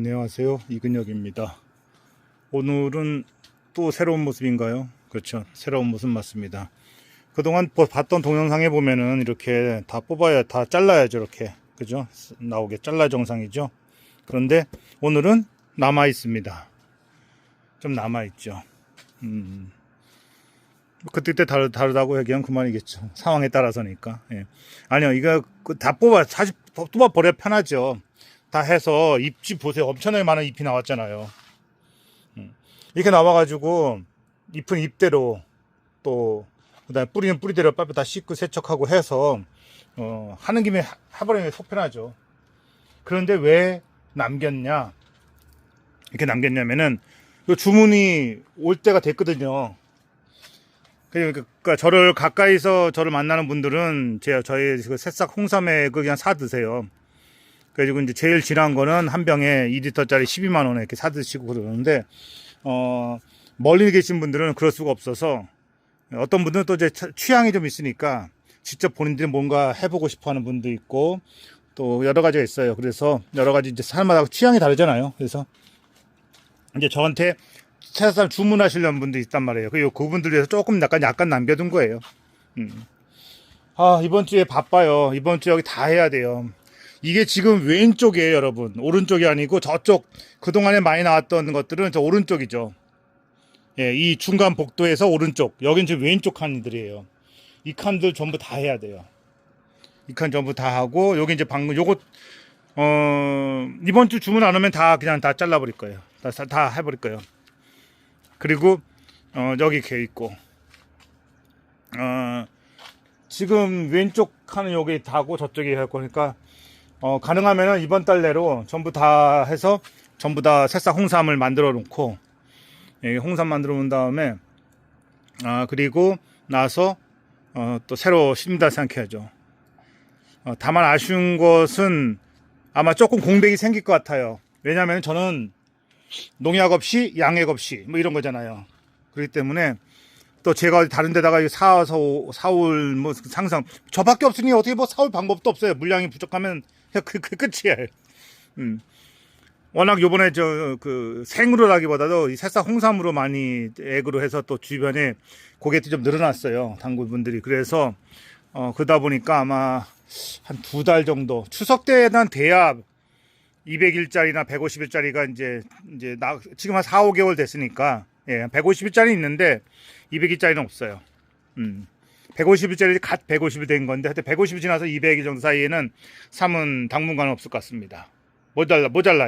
안녕하세요. 이근혁입니다. 오늘은 또 새로운 모습인가요? 그렇죠. 새로운 모습 맞습니다. 그동안 보- 봤던 동영상에 보면은 이렇게 다 뽑아야, 다 잘라야죠. 이렇게. 그죠? 나오게 잘라 정상이죠. 그런데 오늘은 남아 있습니다. 좀 남아 있죠. 음. 그때 다르, 다르다고 얘기하면 그만이겠죠. 상황에 따라서니까. 예. 아니요, 이거 그다 뽑아, 사실 뽑아 버려 편하죠. 다 해서 잎집 보세요. 엄청나게 많은 잎이 나왔잖아요. 음. 이렇게 나와가지고 잎은 잎대로 또 그다음에 뿌리는 뿌리대로 빨리 다 씻고 세척하고 해서 어, 하는 김에 하- 해버리는 게 속편하죠. 그런데 왜 남겼냐? 이렇게 남겼냐면은 요 주문이 올 때가 됐거든요. 그러니까 저를 가까이서 저를 만나는 분들은 제 저희 그 새싹 홍삼에 그 그냥 사 드세요. 그래가지고 이제 제일 진한 거는 한 병에 2리터짜리 12만 원에 이렇게 사 드시고 그러는데 어 멀리 계신 분들은 그럴 수가 없어서 어떤 분들은 또 이제 차- 취향이 좀 있으니까 직접 본인들이 뭔가 해보고 싶어하는 분도 있고 또 여러 가지가 있어요. 그래서 여러 가지 이제 사람마다 취향이 다르잖아요. 그래서 이제 저한테 차사람 주문하시려는 분도 있단 말이에요. 그 그분들 위해서 조금 약간 약간 남겨둔 거예요. 음. 아 이번 주에 바빠요. 이번 주 여기 다 해야 돼요. 이게 지금 왼쪽이에요, 여러분. 오른쪽이 아니고 저쪽 그동안에 많이 나왔던 것들은 저 오른쪽이죠. 예, 이 중간 복도에서 오른쪽. 여긴 지금 왼쪽 칸들이에요. 이 칸들 전부 다 해야 돼요. 이 칸 전부 다 하고 여기 이제 방금 요거 어 이번 주 주문 안 오면 다 그냥 다 잘라 버릴 거예요. 다, 다- 다 해버릴 거예요. 그리고 어 여기 개 있고 어 지금 왼쪽 칸은 여기 다고 저쪽에 할 거니까 어 가능하면은 이번 달 내로 전부 다 해서 전부 다 새싹 홍삼을 만들어 놓고 예, 홍삼 만들어 놓은 다음에 아 그리고 나서 어, 또 새로 심다 생각해야죠. 어, 다만 아쉬운 것은 아마 조금 공백이 생길 것 같아요. 왜냐하면 저는 농약 없이 양액 없이 뭐 이런 거잖아요. 그렇기 때문에 또 제가 다른 데다가 사서 오- 사올 뭐 상상 저밖에 없으니 어떻게 뭐 사올 방법도 없어요. 물량이 부족하면 그, 그 끝이에요. 음. 워낙 요번에 저 그 생으로라기보다도 이 새싹 홍삼으로 많이 액으로 해서 또 주변에 고객들이 좀 늘어났어요. 당구분들이. 그래서 어 그러다 보니까 아마 한 두 달 정도 추석 때는 돼야 200일짜리나 150일짜리가 이제 이제 나 지금 한 4, 5개월 됐으니까 예, 150일짜리 있는데 200일짜리는 없어요. 음. 150일짜리 갓 150일 된 건데 하여튼 150일 지나서 200일 정도 사이에는 삼은 당분간 없을 것 같습니다. 모자라 모자라요.